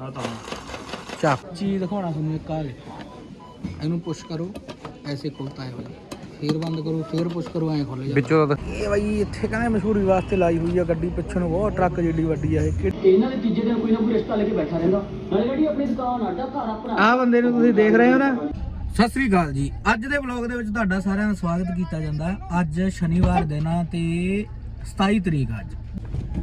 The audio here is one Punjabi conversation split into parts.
ਆ ਤਾਂ ਚੱਕ ਚੀਜ਼ ਦਿਖਾਉਣਾ ਤੁਹਾਨੂੰ ਇੱਕ ਆ ਇਹਨੂੰ ਪੁਸ਼ ਕਰੋ ਐਸੇ ਖੁੱਲਤਾ ਹੈ ਭਾਈ ਫੇਰ ਬੰਦ ਕਰੋ ਫੇਰ ਪੁਸ਼ ਕਰੋ ਐਂ ਖੁੱਲ ਜਾਂਦਾ। ਵਿੱਚੋਂ ਇਹ ਬਾਈ ਇੱਥੇ ਕਹਿੰਦੇ ਮਸ਼ਹੂਰੀ ਵਾਸਤੇ ਲਾਈ ਹੋਈ ਆ ਗੱਡੀ ਪਿੱਛੇ ਨੂੰ ਬਹੁਤ ਟਰੱਕ ਜਿੱਡੀ ਵੱਡੀ ਆ ਇਹ। ਇਹਨਾਂ ਦੇ ਤੀਜੇ ਦਿਨ ਕੋਈ ਨਾ ਕੋਈ ਰਿਸ਼ਤਾ ਲੈ ਕੇ ਬੈਠਾ ਰਹਿੰਦਾ। ਨਾਲੇ ਜਿਹੜੀ ਆਪਣੀ ਦੁਕਾਨ ਆਡਾ ਘਰ ਆਪਣਾ। ਆਹ ਬੰਦੇ ਨੂੰ ਤੁਸੀਂ ਦੇਖ ਰਹੇ ਹੋ ਨਾ? ਸਤਿ ਸ੍ਰੀ ਅਕਾਲ ਜੀ। ਅੱਜ ਦੇ ਵਲੌਗ ਦੇ ਵਿੱਚ ਤੁਹਾਡਾ ਸਾਰਿਆਂ ਦਾ ਸਵਾਗਤ ਕੀਤਾ ਜਾਂਦਾ। ਅੱਜ ਸ਼ਨੀਵਾਰ ਦਿਨ ਆ ਤੇ 27 ਤਰੀਕ ਆ ਅੱਜ।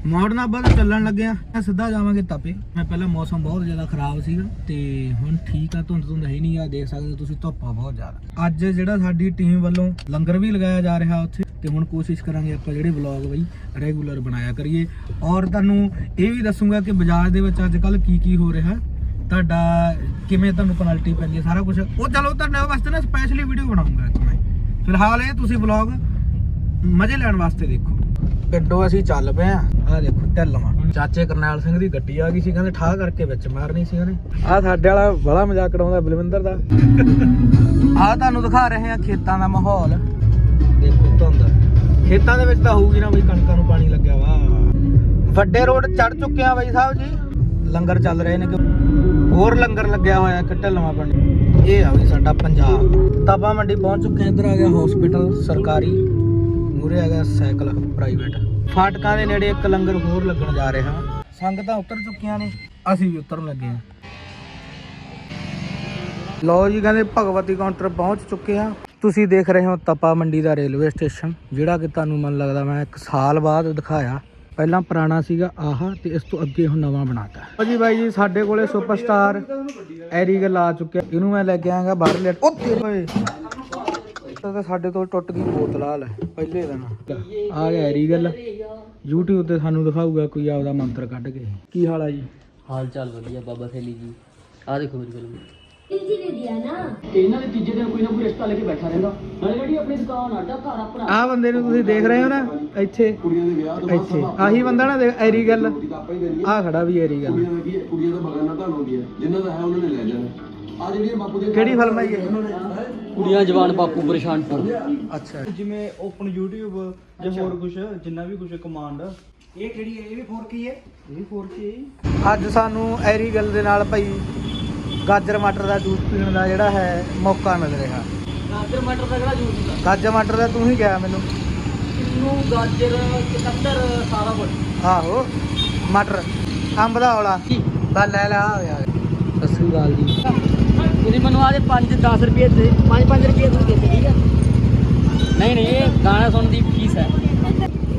ਮਾਡਰਨ ਆਪਾਂ ਚੱਲਣ ਲੱਗੇ ਆ ਸਿੱਧਾ ਜਾਵਾਂਗੇ ਤਪੇ। ਮੈਂ ਪਹਿਲਾਂ ਮੌਸਮ ਬਹੁਤ ਜ਼ਿਆਦਾ ਖਰਾਬ ਸੀਗਾ ਤੇ ਹੁਣ ਠੀਕ ਆ, ਧੁੰਦ ਧੁੰਦ ਹੈ ਨਹੀਂ ਆ, ਦੇਖ ਸਕਦੇ ਹੋ ਤੁਸੀਂ ਧੁੱਪਾ ਬਹੁਤ ਜ਼ਿਆਦਾ। ਅੱਜ ਜਿਹੜਾ ਸਾਡੀ ਟੀਮ ਵੱਲੋਂ ਲੰਗਰ ਵੀ ਲਗਾਇਆ ਜਾ ਰਿਹਾ ਉੱਥੇ, ਤੇ ਹੁਣ ਕੋਸ਼ਿਸ਼ ਕਰਾਂਗੇ ਆਪਾਂ ਜਿਹੜੇ ਵਲੌਗ ਬਈ ਰੈਗੂਲਰ ਬਣਾਇਆ ਕਰੀਏ। ਔਰ ਤੁਹਾਨੂੰ ਇਹ ਵੀ ਦੱਸੂਗਾ ਕਿ ਬਾਜ਼ਾਰ ਦੇ ਵਿੱਚ ਅੱਜ ਕੱਲ ਕੀ ਕੀ ਹੋ ਰਿਹਾ। ਤੁਹਾਡਾ ਕਿਵੇਂ ਤੁਹਾਨੂੰ ਪੈਨਲਟੀ ਪੈਂਦੀ ਹੈ, ਸਾਰਾ ਕੁਝ ਉਹ ਚਲੋ ਤੁਹਾਡੇ ਵਾਸਤੇ ਨਾ ਸਪੈਸ਼ਲੀ ਵੀਡੀਓ ਬਣਾਉਂਗਾ ਇੱਕ ਮੈਂ। ਫਿਲਹਾਲ ਇਹ ਤੁਸੀਂ ਵਲੌਗ ਮਜ਼ੇ ਲੈਣ ਵਾਸਤੇ ਦੇਖੋ। ਪਿੰਡੋਂ ਅਸੀਂ ਚੱਲ ਪਏ ਆ। ਆਹ ਦੇਖੋ ਢੱਲਵਾ। ਚਾਚੇ ਕਰਨੈਲ ਸਿੰਘ ਦੀ ਗੱਡੀ ਆ ਗਈ ਸੀ, ਕਹਿੰਦੇ ਠਾਹ ਕਰਕੇ ਵਿੱਚ ਮਾਰਨੀ ਸੀ ਉਹਨੇ। ਆਹ ਸਾਡੇ ਵਾਲਾ ਬੜਾ ਮਜ਼ਾਕ ਉਡਾਉਂਦਾ ਬਲਵਿੰਦਰ ਦਾ। ਆਹ ਤੁਹਾਨੂੰ ਦਿਖਾ ਰਹੇ ਆ ਖੇਤਾਂ ਦਾ ਮਾਹੌਲ। ਦੇਖੋ ਧੁੰਦ। ਖੇਤਾਂ ਦੇ ਵਿੱਚ ਤਾਂ ਹੋਊਗੀ ਨਾ ਬਈ, ਕਣਕਾਂ ਨੂੰ ਪਾਣੀ ਲੱਗਿਆ ਵਾ। ਵੱਡੇ ਰੋਡ ਚੜ ਚੁੱਕੇ ਆ ਬਾਈ ਸਾਹਿਬ ਜੀ। ਲੰਗਰ ਚੱਲ ਰਹੇ ਨੇ ਹੋਰ ਲੰਗਰ ਲੱਗਿਆ ਹੋਇਆ ਇੱਕ ਢਲਵਾ ਪਿੰਡ। ਇਹ ਆ ਵੀ ਸਾਡਾ ਪੰਜਾਬ। ਤਾਬਾ ਮੰਡੀ ਪਹੁੰਚ ਚੁੱਕੇ ਆ ਇੱਧਰ ਆ ਗਿਆ ਹਸਪੀਟਲ ਸਰਕਾਰੀ। ਮੂਰੇ ਆ ਸਾਈਕਲ ਪ੍ਰਾਈਵੇਟ ਫਾਟਕਾਂ ਦੇ ਨੇੜੇ ਇੱਕ ਲੰਗਰ ਹੋਰ ਲੱਗਣ ਜਾ ਰਿਹਾ। ਸੰਗਤਾਂ ਉਤਰ ਚੁੱਕੀਆਂ ਨੇ, ਅਸੀਂ ਵੀ ਉਤਰਨ ਲੱਗੇ ਆ ਲਓ ਜੀ, ਕਹਿੰਦੇ ਭਗਵਤੀ ਕਾਊਂਟਰ ਪਹੁੰਚ ਚੁੱਕੇ ਆ ਤੁਸੀਂ ਦੇਖ ਰਹੇ ਹੋ ਤਪਾ ਮੰਡੀ ਦਾ ਰੇਲਵੇ ਸਟੇਸ਼ਨ ਜਿਹੜਾ ਕਿ ਤੁਹਾਨੂੰ ਮਨ ਲੱਗਦਾ ਮੈਂ ਇੱਕ ਸਾਲ ਬਾਅਦ ਦਿਖਾਇਆ। ਪਹਿਲਾਂ ਪੁਰਾਣਾ ਸੀਗਾ ਆਹ, ਤੇ ਇਸ ਤੋਂ ਅੱਗੇ ਹੁਣ ਨਵਾਂ ਬਣਾਤਾ। ਭਾਜੀ ਬਾਈ ਜੀ, ਸਾਡੇ ਕੋਲੇ ਸੁਪਰਸਟਾਰ ਐਰੀਗਲ ਆ ਚੁੱਕਿਆ। ਇਹਨੂੰ ਮੈਂ ਲੈ ਕੇ ਆਂਗਾ ਬਾਹਰ ਲੈ ਉਹ ਓਏ ਤਾਂ ਤਾਂ ਸਾਡੇ ਤੋਂ ਟੁੱਟ ਗਈ ਬੋਤਲ ਆ ਲੈ ਪਹਿਲੇ ਦਿਨ। ਆ ਗਿਆ ਐਰੀਗਲ YouTube ਤੇ ਸਾਨੂੰ ਦਿਖਾਊਗਾ ਕੋਈ ਆਪਦਾ ਮੰਤਰ ਕੱਢ ਕੇ। ਕੀ ਹਾਲ ਆ ਜੀ? ਹਾਲ ਚਾਲ ਵਧੀਆ ਬਾਬਾ ਥੇਲੀ ਜੀ। ਆ ਦੇਖੋ ਮੇਰੀ ਫਿਲਮ ਤੇ ਇਹਨਾਂ ਦੇ ਤੀਜੇ ਦਿਨ ਕੋਈ ਨਾ ਕੋਈ ਰਿਸ਼ਤਾ ਲੈ ਕੇ ਬੈਠਾ ਰਹਿੰਦਾ। ਨਾਲੇ ਜਿਹੜੀ ਆਪਣੀ ਦੁਕਾਨ ਆਡਾ ਘਰ ਆਪਣਾ। ਆਹ ਬੰਦੇ ਨੂੰ ਤੁਸੀਂ ਦੇਖ ਰਹੇ ਹੋ ਨਾ ਇੱਥੇ। ਕੁੜੀਆਂ ਦੇ ਵਿਆਹ ਇੱਥੇ। ਆਹੀ ਬੰਦਾ ਨਾ ਦੇਖ ਐਰੀਗਲ ਆਹ ਖੜਾ ਵੀ ਐਰੀਗਲ ਕੁੜੀਆਂ ਦਾ ਬਗਾਨਾ ਤਾਂ ਹੁੰਦੀ ਹੈ ਜਿਨ੍ਹਾਂ ਦਾ ਹੈ ਉਹਨਾਂ ਨੇ ਲੈ ਜਾਣਾ। ਆ ਜਿਹੜੀਆਂ ਬਾਪੂ ਦੇ ਕਿਹੜੀ ਫਿਲਮ ਹੈ ਇਹ ਕੁੜੀਆਂ ਜਵਾਨ ਬਾਪੂ ਪਰੇਸ਼ਾਨਪੁਰ ਅੱਛਾ। ਜਿਵੇਂ ਓਪਨ YouTube ਜਾਂ ਹੋਰ ਕੁਝ ਜਿੰਨਾ ਵੀ ਕੁਝ ਕਮਾਂਡ ਇਹ ਕਿਹੜੀ ਹੈ? ਇਹ ਵੀ 4K ਹੈ ਇਹ ਵੀ 4K ਅੱਜ ਸਾਨੂੰ ਐਰੀਗਲ ਦੇ ਨਾਲ ਭਾਈ ਗਾਜਰ ਮਟਰ ਦਾ ਜੂਸ ਪੀਣ ਦਾ ਜਿਹੜਾ ਹੈ ਮੌਕਾ ਮਿਲ ਰਿਹਾ। ਗਾਜਰ ਮਟਰ ਦਾ ਕਿਹੜਾ ਜੂਸ ਹੁੰਦਾ? ਗਾਜਰ ਮਟਰ ਦਾ ਤੂੰ ਹੀ ਗਿਆ ਮੈਨੂੰ। ਕਿੰਨੂ ਗਾਜਰ ਚਕੰਦਰ ਸਾਰਾ ਕੁਝ ਆਹੋ ਮਟਰ ਅੰਬ ਦਾ ਔਲਾ। ਬਾ ਲੈ ਲੈ ਆ ਗਿਆ। ਸਤਿ ਸ੍ਰੀ ਅਕਾਲ ਜੀ। ਤੁਸੀਂ ਮੈਨੂੰ ਆਦੇ 5 10 ਰੁਪਏ ਦੇ 5 5 ਰੁਪਏ ਤੁਸੀਂ ਦੇ ਠੀਕ ਹੈ ਨਹੀਂ ਨਹੀਂ, ਇਹ ਗਾਣਾ ਸੁਣਨ ਦੀ ਫੀਸ ਹੈ।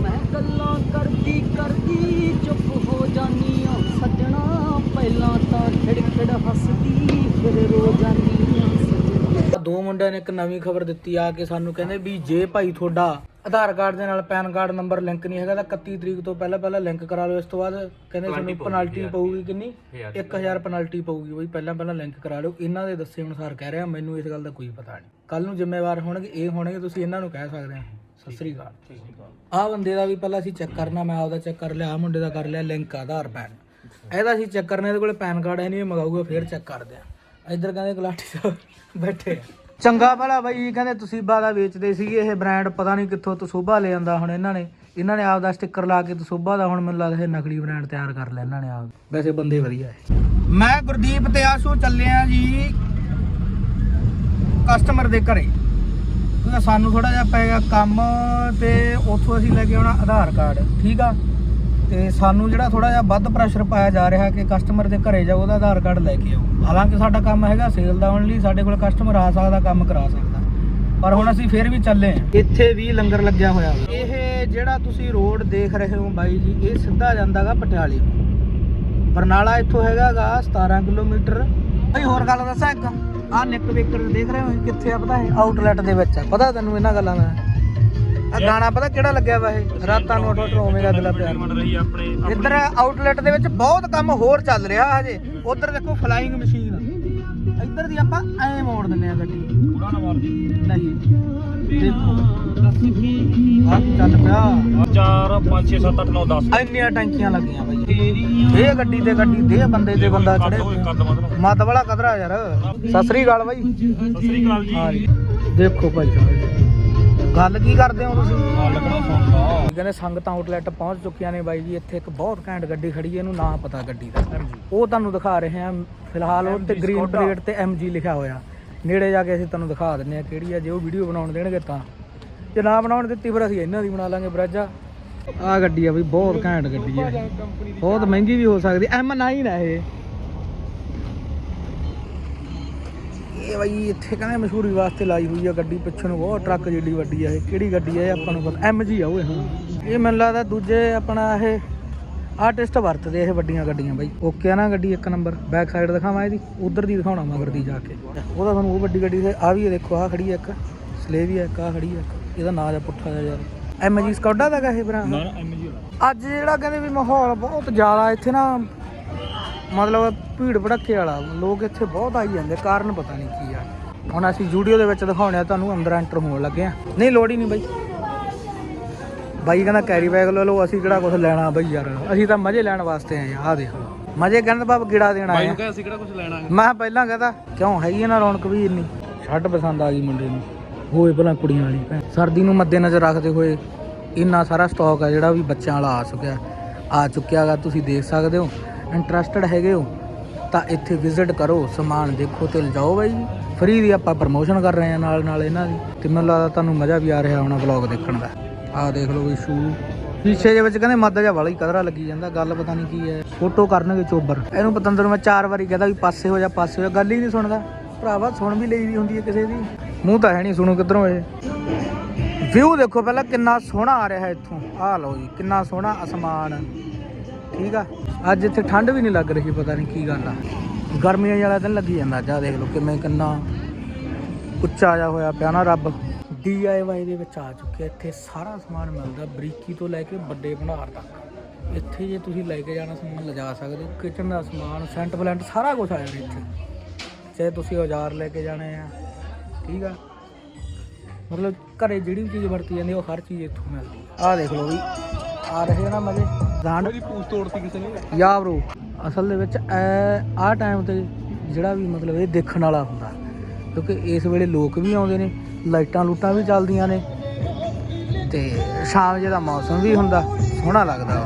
ਮੈਂ ਗੱਲਾਂ ਕਰਦੀ ਕਰਦੀ, ਚੁੱਪ ਹੋ ਜਾਨੀ ਆ ਸੱਜਣਾ ਪਹਿਲਾਂ ਤਾਂ ਖਿੜਖਿੜ ਹੱਸਦੀ, ਫਿਰ ਰੋ ਜਾਨੀ ਆ ਦੋ ਮੁੰਡਿਆਂ ਨੇ ਇੱਕ ਨਵੀਂ ਖਬਰ ਦਿੱਤੀ ਆ ਕਿ ਸਾਨੂੰ ਕਹਿੰਦੇ ਵੀ ਜੇ ਭਾਈ ਤੁਹਾਡਾ ਆਧਾਰ ਕਾਰਡ ਦੇ ਨਾਲ ਪੈਨ ਕਾਰਡ ਨੰਬਰ ਲਿੰਕ ਨਹੀਂ ਹੈਗਾ ਤਾਂ 31 ਤਰੀਕ ਤੋਂ ਪਹਿਲਾਂ ਪਹਿਲਾਂ ਲਿੰਕ ਕਰਾ ਲਓ ਇਸ ਤੋਂ ਬਾਅਦ ਕਹਿੰਦੇ ਤੁਹਾਨੂੰ ਪੈਨਲਟੀ ਪਊਗੀ ਕਿੰਨੀ? 1000 ਪੈਨਲਟੀ ਪਊਗੀ ਬਈ ਪਹਿਲਾਂ ਪਹਿਲਾਂ ਲਿੰਕ ਕਰਾ ਲਓ। ਇਹਨਾਂ ਦੇ ਦੱਸੇ ਅਨੁਸਾਰ ਕਹਿ ਰਿਹਾ ਮੈਨੂੰ ਇਸ ਗੱਲ ਦਾ ਕੋਈ ਪਤਾ ਨਹੀਂ। ਕੱਲ ਨੂੰ ਜ਼ਿੰਮੇਵਾਰ ਹੋਣਗੇ ਇਹ ਹੋਣਗੇ ਤੁਸੀਂ ਇਹਨਾਂ ਨੂੰ ਕਹਿ ਸਕਦੇ ਆ ਸਤਿ ਸ੍ਰੀ ਅਕਾਲ। ਆਹ ਬੰਦੇ ਦਾ ਵੀ ਪਹਿਲਾਂ ਅਸੀਂ ਚੈੱਕ ਕਰਨਾ ਮੈਂ ਆਪਦਾ ਚੈੱਕ ਕਰ ਲਿਆ ਆਹ ਮੁੰਡੇ ਦਾ ਕਰ ਲਿਆ ਲਿੰਕ ਆਧਾਰ ਪੈਨ। ਇਹਦਾ ਅਸੀਂ ਚੈੱਕ ਕਰਨਾ ਇਹਦੇ ਕੋਲੇ ਪੈਨ ਕਾਰਡ ਹੈ ਨਹੀਂ ਇਹ ਮਗਾਊਗਾ ਫਿਰ ਚੈੱਕ ਕਰਦੇ ਆ ਇੱਧਰ ਕਹਿੰਦੇ ਗੁਲਾਟੀ ਸਾਹਿਬ ਬੈਠੇ ਆ। ਚੰਗਾ ਭਲਾ ਬਾਈ, ਕਹਿੰਦੇ ਤੁਸੀਂ ਦਾ ਵੇਚਦੇ ਸੀਗੇ, ਇਹ ਬ੍ਰਾਂਡ ਪਤਾ ਨਹੀਂ ਕਿੱਥੋਂ ਤਸੋਬਾ ਲੈ ਜਾਂਦਾ ਹੁਣ ਇਹਨਾਂ ਨੇ। ਇਹਨਾਂ ਨੇ ਆਪਦਾ ਸਟicker ਲਾ ਕੇ ਤਸੋਬਾ ਦਾ ਹੁਣ ਮੈਨੂੰ ਲੱਗਦਾ ਇਹ ਨਕਲੀ ਬ੍ਰਾਂਡ ਤਿਆਰ ਕਰ ਲਿਆ ਇਹਨਾਂ ਨੇ ਆਪ। ਵੈਸੇ ਬੰਦੇ ਵਧੀਆ ਹੈ ਮੈਂ ਗੁਰਦੀਪ ਤੇ ਆਸ਼ੂ ਚੱਲੇ ਆ ਜੀ ਕਸਟਮਰ ਦੇ ਘਰੇ। ਕਿਉਂਕਿ ਸਾਨੂੰ ਥੋੜਾ ਜਿਹਾ ਪੈ ਗਿਆ ਕੰਮ ਤੇ ਉੱਥੋਂ ਅਸੀਂ ਲੈ ਕੇ ਆਉਣਾ ਆਧਾਰ ਕਾਰਡ ਠੀਕ ਆ? ਤੇ ਸਾਨੂੰ ਜਿਹੜਾ ਥੋੜਾ ਜਿਹਾ ਵੱਧ ਪ੍ਰੈਸ਼ਰ ਪਾਇਆ ਜਾ ਰਿਹਾ ਕਿ ਕਸਟਮਰ ਦੇ ਘਰੇ ਜਾਓ ਉਹਦਾ ਆਧਾਰ ਕਾਰਡ ਲੈ ਕੇ ਆਓ। ਹਾਲਾਂਕਿ ਸਾਡਾ ਕੰਮ ਹੈਗਾ ਸੇਲ ਦਾ ਓਨਲੀ ਸਾਡੇ ਕੋਲ ਕਸਟਮਰ ਆ ਸਕਦਾ ਕੰਮ ਕਰਾ ਸਕਦਾ। ਪਰ ਹੁਣ ਅਸੀਂ ਫੇਰ ਵੀ ਚੱਲੇ ਆ ਇੱਥੇ ਵੀ ਲੰਗਰ ਲੱਗਿਆ ਹੋਇਆ ਇਹ ਜਿਹੜਾ ਤੁਸੀਂ ਰੋਡ ਦੇਖ ਰਹੇ ਹੋ ਬਾਈ ਜੀ ਇਹ ਸਿੱਧਾ ਜਾਂਦਾਗਾ ਪਟਿਆਲੇ ਬਰਨਾਲਾ ਇੱਥੋਂ ਹੈਗਾਗਾ 17 ਕਿਲੋਮੀਟਰ। ਭਾਈ ਹੋਰ ਗੱਲ ਦੱਸਾਂ ਇੱਕ? ਆਹ ਨਿੱਕ ਵੇਕਰ ਦੇਖ ਰਹੇ ਹੋ ਕਿੱਥੇ ਆ ਪਤਾ ਹੈ ਆਊਟਲੈਟ ਦੇ ਵਿੱਚ ਆ। ਪਤਾ ਤੈਨੂੰ ਇਹਨਾਂ ਗੱਲਾਂ ਦਾ? ਆ ਗਾਣਾ ਪਤਾ ਕਿਹੜਾ ਲੱਗਿਆ ਵਾ ਇਹ? ਰਾਤਾਂ ਨੂੰ ਅਟੋ ਹੋਵੇਗਾ ਦਿਲਾ ਪਿਆਰ ਰਹੀ ਆਪਣੇ ਇੱਧਰ ਆਊਟਲੈਟ ਦੇ ਵਿੱਚ ਬਹੁਤ ਕੰਮ ਹੋਰ ਚੱਲ ਰਿਹਾ ਹਜੇ। ਉਧਰ ਦੇਖੋ ਫਲਾਈਂਗ ਮਸ਼ੀਨ ਇੱਧਰ ਦੀ ਆਪਾਂ ਐ ਮੋੜ ਦਿੰਨੇ ਆ ਗੱਡੀ। ਪੂਰਾ ਨਾ ਮਾਰਦੀ ਨਹੀਂ। ਦੇਖੋ। ਆ ਚੱਲ ਪਿਆ। 4 5 6 7 8 9 10 ਇੰਨੀਆਂ ਟੈਂਕੀਆਂ ਲੱਗੀਆਂ ਬਾਈ। ਇਹ ਗੱਡੀ ਤੇ ਗੱਡੀ ਦੇ ਬੰਦੇ ਤੇ ਬੰਦਾ ਚੜੇ ਮੱਦ ਵਾਲਾ ਕਦਰਾ ਯਾਰ। ਸਤਿ ਸ੍ਰੀ ਅਕਾਲ ਬਾਈ। ਜੀ। ਦੇਖੋ ਭਾਈ ਸਾਹਿਬ। ਗੱਲ ਕੀ ਕਰਦੇ ਹੋ ਤੁਸੀਂ? ਕਹਿੰਦੇ ਸੰਗਤਾਂ ਆਊਟਲੈਟ ਪਹੁੰਚ ਚੁੱਕੀਆਂ ਨੇ ਬਾਈ ਜੀ ਇੱਥੇ ਇੱਕ ਬਹੁਤ ਘੈਂਟ ਗੱਡੀ ਖੜੀ ਹੈ ਇਹਨੂੰ ਨਾਂ ਪਤਾ ਗੱਡੀ ਦਾ। ਉਹ ਤੁਹਾਨੂੰ ਦਿਖਾ ਰਹੇ ਹਾਂ ਫਿਲਹਾਲ ਉਹ ਤੇ ਗ੍ਰੀਨ ਪਲੇਟ ਤੇ MG ਲਿਖਿਆ ਹੋਇਆ। ਨੇੜੇ ਜਾ ਕੇ ਅਸੀਂ ਤੁਹਾਨੂੰ ਦਿਖਾ ਦਿੰਨੇ ਆ ਕਿਹੜੀ ਆ ਜੇ ਉਹ ਵੀਡੀਓ ਬਣਾਉਣ ਦੇਣਗੇ ਤਾਂ। ਜੇ ਨਾ ਬਣਾਉਣ ਦਿੱਤੀ ਫਿਰ ਅਸੀਂ ਇਹਨਾਂ ਦੀ ਬਣਾ ਲਾਂਗੇ ਬਰਾਜਾ। ਆ ਗੱਡੀ ਆ ਬਈ ਬਹੁਤ ਘੈਂਟ ਗੱਡੀ ਆ। ਬਹੁਤ ਮਹਿੰਗੀ ਵੀ ਹੋ ਸਕਦੀ M9 ਹੈ ਇਹ। ਇਹ ਬਾਈ ਇੱਥੇ ਕਹਿੰਦੇ ਮਸ਼ਹੂਰੀ ਵਾਸਤੇ ਲਾਈ ਹੋਈ ਆ ਗੱਡੀ ਪਿੱਛੇ ਨੂੰ ਬਹੁਤ ਟਰੱਕ ਜਿੱਡੀ ਵੱਡੀ ਆ ਇਹ। ਕਿਹੜੀ ਗੱਡੀ ਆ ਇਹ ਆਪਾਂ ਨੂੰ ਪਤਾ। MG ਆ ਉਹ ਹਾਂ ਇਹ ਮੈਨੂੰ ਲੱਗਦਾ ਦੂਜੇ ਆਪਣਾ ਇਹ ਆਰਟਿਸਟ ਵਰਤਦੇ ਇਹ ਵੱਡੀਆਂ ਗੱਡੀਆਂ ਬਾਈ। ਓਕੇ ਆ ਨਾ ਗੱਡੀ ਇੱਕ ਨੰਬਰ। ਬੈਕ ਸਾਈਡ ਦਿਖਾਵਾਂ ਇਹਦੀ। ਉਧਰ ਦੀ ਦਿਖਾਉਣਾ ਮਗਰ ਦੀ ਜਾ ਕੇ। ਉਹਦਾ ਤੁਹਾਨੂੰ ਉਹ ਵੱਡੀ ਗੱਡੀ ਆ ਵੀ ਇਹ ਦੇਖੋ ਆ ਖੜੀ ਆ ਇੱਕ। ਸਲੇਵੀ ਆ ਇੱਕ ਆ ਖੜੀ ਆ ਇੱਕ। ਇਹਦਾ ਨਾਂ ਜਾਂ ਪੁੱਠਾ ਜਿਹਾ ਯਾਰ। ਐਮਜੀ ਸਕੌਡਾ ਦਾ ਇਹ ਭਰਾ? ਨਾ ਐਮਜੀ ਅੱਜ ਜਿਹੜਾ ਕਹਿੰਦੇ ਵੀ ਮਾਹੌਲ ਬਹੁਤ ਜ਼ਿਆਦਾ ਇੱਥੇ ਨਾ ਮਤਲਬ ਭੀੜ ਭੜੱਕੇ ਵਾਲਾ ਲੋਕ ਇੱਥੇ ਬਹੁਤ ਆਈ ਜਾਂਦੇ ਕਾਰਨ ਪਤਾ ਨਹੀਂ ਕੀ ਆ। ਹੁਣ ਅਸੀਂ ਜੂਡੀਓ ਦੇ ਵਿੱਚ ਦਿਖਾਉਣੇ ਆ ਤੁਹਾਨੂੰ ਅੰਦਰ ਐਂਟਰ ਹੋਣ ਲੱਗੇ ਆ। ਨਹੀਂ ਲੋੜ ਹੀ ਨਹੀਂ ਬਾਈ। ਬਾਈ ਕਹਿੰਦਾ ਕੈਰੀ ਬੈਗ ਲੈ ਲਓ ਅਸੀਂ ਕਿਹੜਾ ਕੁਝ ਲੈਣਾ ਬਾਈ ਯਾਰ। ਅਸੀਂ ਤਾਂ ਮਜ਼ੇ ਲੈਣ ਵਾਸਤੇ ਆਏ ਆ ਆਹ ਦੇਖ ਮਜ਼ੇ ਕਹਿੰਦਾ ਬਾਬ ਗਿੜਾ ਦੇਣ ਆਏ ਆ। ਅਸੀਂ ਕਿਹੜਾ ਕੁਝ ਲੈਣਾ ਮੈਂ ਪਹਿਲਾਂ ਕਹਦਾ ਕਿਉਂ ਹੈਗੀ ਆ ਨਾ ਰੌਣਕ ਵੀ ਇੰਨੀ? ਛੱਡ ਪਸੰਦ ਆ ਗਈ ਮੁੰਡੇ ਨੂੰ। ਹੋਏ ਭਲਾ ਕੁੜੀਆਂ ਵਾਲੀ। ਸਰਦੀ ਨੂੰ ਮੱਦੇ ਨਜ਼ਰ ਰੱਖਦੇ ਹੋਏ ਇੰਨਾ ਸਾਰਾ ਸਟਾਕ ਆ ਜਿਹੜਾ ਵੀ ਬੱਚਿਆਂ ਵਾਲਾ ਆ ਚੁੱਕਿਆ। ਆ ਚੁੱਕਿਆਗਾ ਤੁਸੀਂ ਦੇਖ ਸਕਦੇ ਹੋ। ਇੰਟਰਸਟਡ ਹੈਗੇ ਹੋ, ਤਾਂ ਇੱਥੇ ਵਿਜ਼ਿਟ ਕਰੋ, ਸਮਾਨ ਦੇਖੋ ਤੇ ਲਿਜਾਓ ਬਾਈ ਫ੍ਰੀ ਦੀ ਆਪਾਂ ਪ੍ਰਮੋਸ਼ਨ ਕਰ ਰਹੇ ਹਾਂ ਨਾਲ ਨਾਲ ਇਹਨਾਂ ਦੀ। ਤੇ ਮੈਨੂੰ ਲੱਗਦਾ ਤੁਹਾਨੂੰ ਮਜ਼ਾ ਵੀ ਆ ਰਿਹਾ ਹੋਣਾ ਵਲੌਗ ਦੇਖਣ ਦਾ। ਆਹ ਦੇਖ ਲਓ ਵੀ ਸ਼ੂ ਸ਼ੀਸ਼ੇ ਦੇ ਵਿੱਚ ਕਹਿੰਦੇ ਮੱਦ ਜਿਹਾ ਵਾਲਾ ਹੀ ਕਦਰਾ ਲੱਗੀ ਜਾਂਦਾ, ਗੱਲ ਪਤਾ ਨਹੀਂ ਕੀ ਹੈ। ਫੋਟੋ ਕਰਨਗੇ ਚੋਬਰ। ਇਹਨੂੰ ਪਤੰਦਰ ਨੂੰ ਮੈਂ ਚਾਰ ਵਾਰੀ ਕਹਦਾ ਵੀ ਪਾਸੇ ਹੋ ਜਾ, ਪਾਸੇ ਹੋ ਜਾ। ਗੱਲ ਹੀ ਨਹੀਂ ਸੁਣਦਾ। ਭਰਾਵਾ, ਸੁਣ ਵੀ ਲਈ ਲਈਦੀ ਹੁੰਦੀ ਹੈ ਕਿਸੇ ਦੀ। ਮੂੰਹ ਤਾਂ ਹੈ ਨਹੀਂ, ਸੁਣੋ ਕਿੱਧਰੋਂ ਇਹ। ਵਿਊ ਦੇਖੋ ਪਹਿਲਾਂ ਕਿੰਨਾ ਸੋਹਣਾ ਆ ਰਿਹਾ ਇੱਥੋਂ। ਆਹ ਲਓ ਜੀ, ਕਿੰਨਾ ਸੋਹਣਾ ਅਸਮਾਨ। ਠੀਕ ਆ? ਅੱਜ ਇੱਥੇ ਠੰਡ ਵੀ ਨਹੀਂ ਲੱਗ ਰਹੀ, ਪਤਾ ਨਹੀਂ ਕੀ ਗੱਲ ਆ। ਗਰਮੀਆਂ ਵਾਲਾ ਦਿਨ ਲੱਗੀ ਜਾਂਦਾ, ਜਾ ਦੇਖ ਲਓ ਕਿਵੇਂ ਕਿੰਨਾ ਉੱਚਾ ਜਾ ਹੋਇਆ ਪਿਆ ਨਾ ਰੱਬ। DIY ਦੇ ਵਿੱਚ ਆ ਚੁੱਕਿਆ, ਇੱਥੇ ਸਾਰਾ ਸਮਾਨ ਮਿਲਦਾ, ਬਰੀਕੀ ਤੋਂ ਲੈ ਕੇ ਵੱਡੇ ਭੰਡਾਰ ਤੱਕ। ਇੱਥੇ ਜੇ ਤੁਸੀਂ ਲੈ ਕੇ ਜਾਣਾ ਸਮਾਨ, ਲਿਜਾ ਸਕਦੇ ਹੋ ਕਿਚਨ ਦਾ ਸਮਾਨ ਸੈਂਟ ਪਲੈਂਟ ਸਾਰਾ ਕੁਝ ਆ ਜਾਂਦਾ ਇੱਥੇ। ਚਾਹੇ ਤੁਸੀਂ ਔਜ਼ਾਰ ਲੈ ਕੇ ਜਾਣੇ ਆ, ਠੀਕ ਆ? ਮਤਲਬ ਘਰੇ ਜਿਹੜੀ ਵੀ ਚੀਜ਼ ਵਰਤੀ ਜਾਂਦੀ ਉਹ ਹਰ ਚੀਜ਼ ਇੱਥੋਂ ਮਿਲਦੀ ਆ। ਆਹ ਦੇਖ ਲਓ ਵੀ, ਆ ਰਹੇ ਆ ਨਾ ਮਜ਼ੇ। ਦਾਂਡ ਦੀ ਪੂਛ ਤੋੜਤੀ ਕਿਸੇ ਨੇ? ਯਾ ਬ్రో ਅਸਲ ਦੇ ਵਿੱਚ ਇਹ ਆਹ ਟਾਈਮ ਤੇ ਜਿਹੜਾ ਵੀ ਮਤਲਬ ਇਹ ਦੇਖਣ ਵਾਲਾ ਹੁੰਦਾ ਕਿਉਂਕਿ ਇਸ ਵੇਲੇ ਲੋਕ ਵੀ ਆਉਂਦੇ ਨੇ ਲਾਈਟਾਂ ਲੂਟਾਂ ਵੀ ਚੱਲਦੀਆਂ ਨੇ ਤੇ ਸ਼ਾਮ ਜਿਹਦਾ ਮੌਸਮ ਵੀ ਹੁੰਦਾ ਸੋਹਣਾ ਲੱਗਦਾ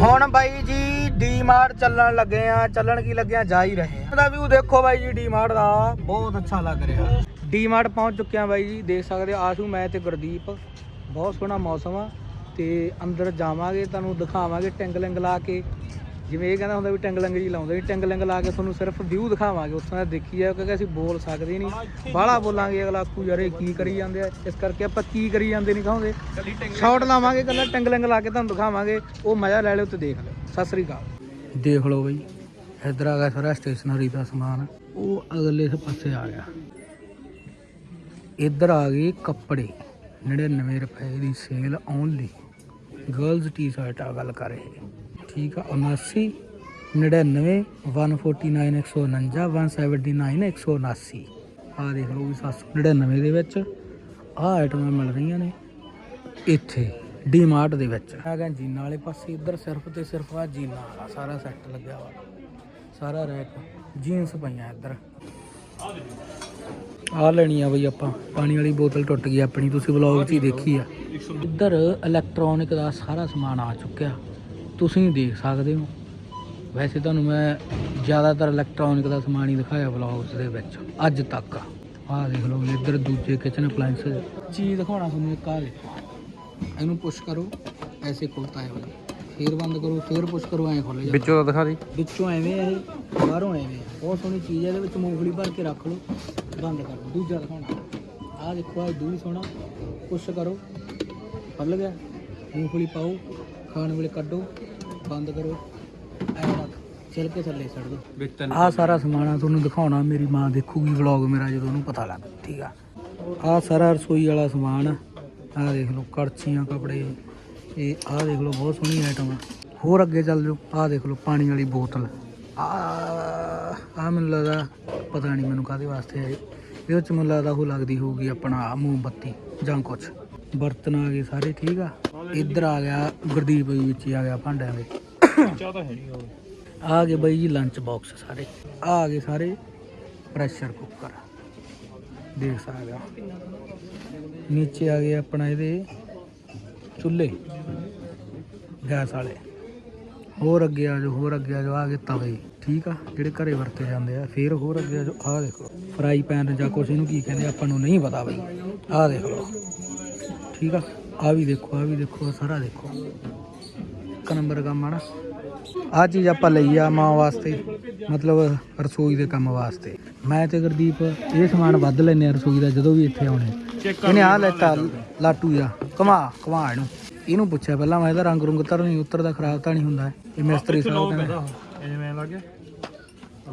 ਹੁਣ ਬਾਈ ਜੀ ਡੀਮਾਰਟ ਚੱਲਣ ਲੱਗੇ ਆ ਚੱਲਣ ਕੀ ਲੱਗੇ ਆ ਜਾ ਹੀ ਰਹੇ ਆ। ਉਹਦਾ ਵਿਊ ਦੇਖੋ ਬਾਈ ਜੀ ਡੀਮਾਰਟ ਦਾ ਬਹੁਤ ਅੱਛਾ ਲੱਗ ਰਿਹਾ। ਡੀਮਾਰਟ ਪਹੁੰਚ ਚੁੱਕਿਆ ਬਾਈ ਜੀ ਦੇਖ ਸਕਦੇ ਹੋ ਆਸ਼ੂ ਮੈਂ ਤੇ ਗੁਰਦੀਪ ਬਹੁਤ ਸੋਹਣਾ ਮੌਸਮ ਆ। ਤੇ ਅੰਦਰ ਜਾਵਾਂਗੇ, ਤੁਹਾਨੂੰ ਦਿਖਾਵਾਂਗੇ ਟੈਂਗਲਿੰਗ ਲਾ ਕੇ। ਜਿਵੇਂ ਇਹ ਕਹਿੰਦਾ ਹੁੰਦਾ ਵੀ ਟੈਂਗਲਿੰਗ ਜੀ ਲਾਉਂਦੇ ਵੀ ਟੈਂਗਲਿੰਗ ਲਾ ਕੇ ਤੁਹਾਨੂੰ ਸਿਰਫ ਵਿਊ ਦਿਖਾਵਾਂਗੇ। ਉਸ ਤਰ੍ਹਾਂ ਦੇਖੀ ਜਾਓ ਕਿਉਂਕਿ ਅਸੀਂ ਬੋਲ ਸਕਦੇ ਨਹੀਂ। ਬਾਹਲਾ ਬੋਲਾਂਗੇ ਅਗਲਾ ਆਖੂ, ਯਾਰ ਇਹ ਕੀ ਕਰੀ ਜਾਂਦੇ ਆ? ਇਸ ਕਰਕੇ ਆਪਾਂ ਕੀ ਕਰੀ ਜਾਂਦੇ ਨਹੀਂ ਕਹਾਉਂਦੇ ਸ਼ਾਟ ਲਾਵਾਂਗੇ ਕੱਲਾ ਟੈਂਗਲਿੰਗ ਲਾ ਕੇ ਤੁਹਾਨੂੰ ਦਿਖਾਵਾਂਗੇ। ਉਹ ਮਜ਼ਾ ਲੈ ਲਿਓ ਤੇ ਦੇਖ ਲਿਓ। ਸਤਿ ਸ੍ਰੀ ਅਕਾਲ। ਦੇਖ ਲਓ ਬਈ, ਇੱਧਰ ਆ ਗਿਆ ਸਾਰਾ ਸਟੇਸ਼ਨਰੀ ਦਾ ਸਮਾਨ। ਉਹ ਅਗਲੇ ਪਾਸੇ ਆ ਗਿਆ। ਇੱਧਰ ਆ ਗਏ ਕੱਪੜੇ। 99 ਰੁਪਏ ਦੀ sale only girls t shirt ਆ ਗੱਲ ਕਰ ਰਹੇ ਠੀਕ ਆ 79 99 149 149 179 179 ਆ ਦੇਖ ਲਓ ਵੀ 799 ਦੇ ਵਿੱਚ, ਆ ਆਈਟਮਾਂ ਮਿਲ ਰਹੀਆਂ ਨੇ ਇੱਥੇ ਡੀਮਾਰਟ ਦੇ ਵਿੱਚ। ਹੈਗਾ ਗਿਆ ਜੀਨਾਂ ਵਾਲੇ ਪਾਸੇ, ਇੱਧਰ ਸਿਰਫ ਤੇ ਸਿਰਫ ਆ ਜੀਨਾਂ ਵਾਲਾ, ਸਾਰਾ ਸੈੱਟ ਲੱਗਿਆ ਵਾ। ਸਾਰਾ ਰੈਕ ਜੀਨਸ ਪਈਆਂ ਇੱਧਰ। ਆ ਲੈਣੀ ਆ ਬਈ ਆਪਾਂ। ਪਾਣੀ ਵਾਲੀ ਬੋਤਲ ਟੁੱਟ ਗਈ ਆਪਣੀ। ਤੁਸੀਂ ਵਲੌਗ 'ਚ ਹੀ ਦੇਖੀ ਆ। ਇੱਧਰ ਇਲੈਕਟ੍ਰੋਨਿਕ ਦਾ ਸਾਰਾ ਸਮਾਨ ਆ ਚੁੱਕਿਆ। ਤੁਸੀਂ ਦੇਖ ਸਕਦੇ ਹੋ। ਵੈਸੇ ਤੁਹਾਨੂੰ ਮੈਂ ਜ਼ਿਆਦਾਤਰ ਇਲੈਕਟ੍ਰੋਨਿਕ ਦਾ ਸਮਾਨ ਹੀ ਦਿਖਾਇਆ ਵਲੌਗਸ ਦੇ ਵਿੱਚ। ਅੱਜ ਤੱਕ। ਆਹ ਦੇਖ ਲਓ ਇੱਧਰ ਦੂਜੇ ਕਿਚਨ ਅਪਲਾਈਐਂਸਸ ਚੀਜ਼ ਦਿਖਾਉਣਾ ਤੁਹਾਨੂੰ ਇੱਕ ਆ ਦੇਖੋ। ਇਹਨੂੰ ਪੁਸ਼ ਕਰੋ। ਐਸੇ ਖੁੱਲਤਾ ਹੈ ਵਾਲਾ। ਫੇਰ ਬੰਦ ਕਰੋ ਫੇਰ ਪੁਸ਼ ਕਰੋ ਐਂ ਖੁੱਲ ਜਾਂਦਾ। ਵਿੱਚੋਂ ਤਾਂ ਦਿਖਾ ਦੀ। ਵਿੱਚੋਂ ਐਵੇਂ ਆ ਇਹ ਬਾਹਰੋਂ ਐਵੇਂ ਆ। ਬਹੁਤ ਸੋਹਣੀ ਚੀਜ਼ ਹੈ ਇਹਦੇ ਵਿੱਚ ਮੂੰਗਫਲੀ ਭਰ ਕੇ ਰੱਖ ਲਓ ਬੰਦ ਕਰ ਦਿਓ। ਦੂਜਾ ਦਿਖਾਉਣਾ। ਆਹ ਦੇਖੋ ਆਹ ਦੂਜੀ ਸੋਹਣਾ ਪੁਸ਼ ਕਰੋ। ਖੁੱਲ ਗਿਆ। ਮੂੰਗਫਲੀ ਪਾਓ ਖਾਣ ਵੇਲੇ ਕੱਢੋ ਬੰਦ ਕਰੋ ਐਂ ਰੱਖ। ਛਿਲ ਕੇ ਥੱਲੇ ਛੱਡ ਦਿਓ। ਆਹ ਸਾਰਾ ਸਮਾਨ ਆ ਤੁਹਾਨੂੰ ਦਿਖਾਉਣਾ ਮੇਰੀ ਮਾਂ ਦੇਖੂਗੀ ਵਲੌਗ ਮੇਰਾ ਜਦੋਂ ਉਹਨੂੰ ਪਤਾ ਲੱਗ ਠੀਕ ਆ। ਆਹ ਸਾਰਾ ਰਸੋਈ ਵਾਲਾ ਸਮਾਨ ਆਹ ਦੇਖ ਲਓ ਕੜਛੀਆਂ ਕੱਪੜੇ। ਇਹ ਆਹ ਦੇਖ ਲਓ ਬਹੁਤ ਸੋਹਣੀ ਆਈਟਮ ਆ। ਹੋਰ ਅੱਗੇ ਚੱਲ ਜਾਓ ਆਹ ਦੇਖ ਲਓ ਪਾਣੀ ਵਾਲੀ ਬੋਤਲ। ਆ ਆ ਮੈਨੂੰ ਲੱਗਦਾ ਪਤਾ ਨਹੀਂ ਮੈਨੂੰ ਕਾਹਦੇ ਵਾਸਤੇ ਹੈ ਇਹ। ਇਹਦੇ ਵਿੱਚ ਮੈਨੂੰ ਲੱਗਦਾ ਉਹ ਲੱਗਦੀ ਹੋਊਗੀ ਆਪਣਾ ਮੋਮਬੱਤੀ ਜਾਂ ਕੁਛ। ਬਰਤਨ ਆ ਗਏ ਸਾਰੇ ਠੀਕ ਆ? ਇੱਧਰ ਆ ਗਿਆ ਗੁਰਦੀਪ ਵੀ ਵਿੱਚ ਹੀ ਆ ਗਿਆ ਭਾਂਡਿਆਂ ਦੇ। ਚਾਹ ਤਾਂ ਹੈ ਨਹੀਂ ਉਹ ਆ ਗਏ ਬਈ ਜੀ ਲੰਚ ਬਾਕਸ ਸਾਰੇ। ਆ ਗਏ ਸਾਰੇ ਪ੍ਰੈਸ਼ਰ ਕੁੱਕਰ ਦੇਖ ਸਕਦੇ ਹੋ। ਨੀਚੇ ਆ ਗਏ ਆਪਣਾ ਇਹਦੇ ਚੁੱਲ੍ਹੇ। ਗੈਸ ਵਾਲੇ। ਹੋਰ ਅੱਗੇ ਆ ਜਾਓ ਹੋਰ ਅੱਗੇ ਆ ਜਾਓ ਆ ਗਏ ਤਵੇ ਠੀਕ ਆ? ਜਿਹੜੇ ਘਰੇ ਵਰਤੇ ਜਾਂਦੇ ਆ ਫਿਰ ਹੋਰ ਅੱਗੇ ਆ ਜਾਓ ਆਹ ਦੇਖੋ ਫਰਾਈ ਪੈਨ ਜਾਂ ਕੁਛ ਇਹਨੂੰ ਕੀ ਕਹਿੰਦੇ ਆਪਾਂ ਨੂੰ ਨਹੀਂ ਪਤਾ ਬਈ। ਆਹ ਦੇਖ ਲਓ। ਠੀਕ ਆ? ਆ ਵੀ ਦੇਖੋ ਆ ਵੀ ਦੇਖੋ ਸਾਰਾ ਦੇਖੋ। ਇੱਕ ਨੰਬਰ ਕੰਮ ਆ ਨਾ। ਆ ਚੀਜ਼ ਆਪਾਂ ਲਈ ਆ ਮਾਂ ਵਾਸਤੇ ਮਤਲਬ ਰਸੋਈ ਦੇ ਕੰਮ ਵਾਸਤੇ। ਮੈਂ ਤੇ ਗੁਰਦੀਪ ਇਹ ਸਮਾਨ ਵੱਧ ਲੈਨੇ ਆ ਰਸੋਈ ਦਾ ਜਦੋਂ ਵੀ ਇੱਥੇ ਆਉਣੇ। ਇਹਨੇ ਆ ਲੈਤਾ ਲਾਟੂ ਆ ਕਮਾ ਕਮਾ ਇਹਨੂੰ। ਇਹਨੂੰ ਪੁੱਛਿਆ ਪਹਿਲਾਂ ਮੈਂ ਇਹਦਾ ਰੰਗ ਰੁੰਗ ਤਾਂ ਨਹੀਂ ਉਤਰਦਾ ਖਰਾਬ ਤਾਂ ਨਹੀਂ ਹੁੰਦਾ। ਇਹ ਮਿਸਤਰੀ ਸਾਹਿਬ ਕਹਿੰਦਾ। ਐਵੇਂ ਲੱਗ ਗਿਆ।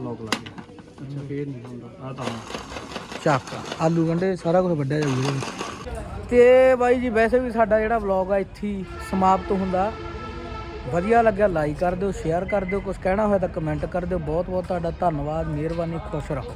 ਲੋਕ ਲੱਗ ਗਿਆ। ਅੱਛਾ ਫੇਰ ਨਹੀਂ ਹੁੰਦਾ। ਆ ਤਾਂ ਚੱਕ। ਆਲੂ ਗੰਡੇ ਸਾਰਾ ਕੁਝ ਵੱਢਿਆ ਜਾਊ ਇਹਦੇ ਵਿੱਚ। ਤੇ ਬਾਈ ਜੀ ਵੈਸੇ ਵੀ ਸਾਡਾ ਜਿਹੜਾ ਵਲੌਗ ਆ ਇੱਥੇ ਸਮਾਪਤ ਹੁੰਦਾ। ਵਧੀਆ ਲੱਗਿਆ ਲਾਈਕ ਕਰ ਦਿਓ ਸ਼ੇਅਰ ਕਰ ਦਿਓ ਕੁਝ ਕਹਿਣਾ ਹੋਇਆ ਤਾਂ ਕਮੈਂਟ ਕਰ ਦਿਓ। ਬਹੁਤ ਬਹੁਤ ਤੁਹਾਡਾ ਧੰਨਵਾਦ ਮਿਹਰਬਾਨੀ ਖੁਸ਼ ਰਹੋ।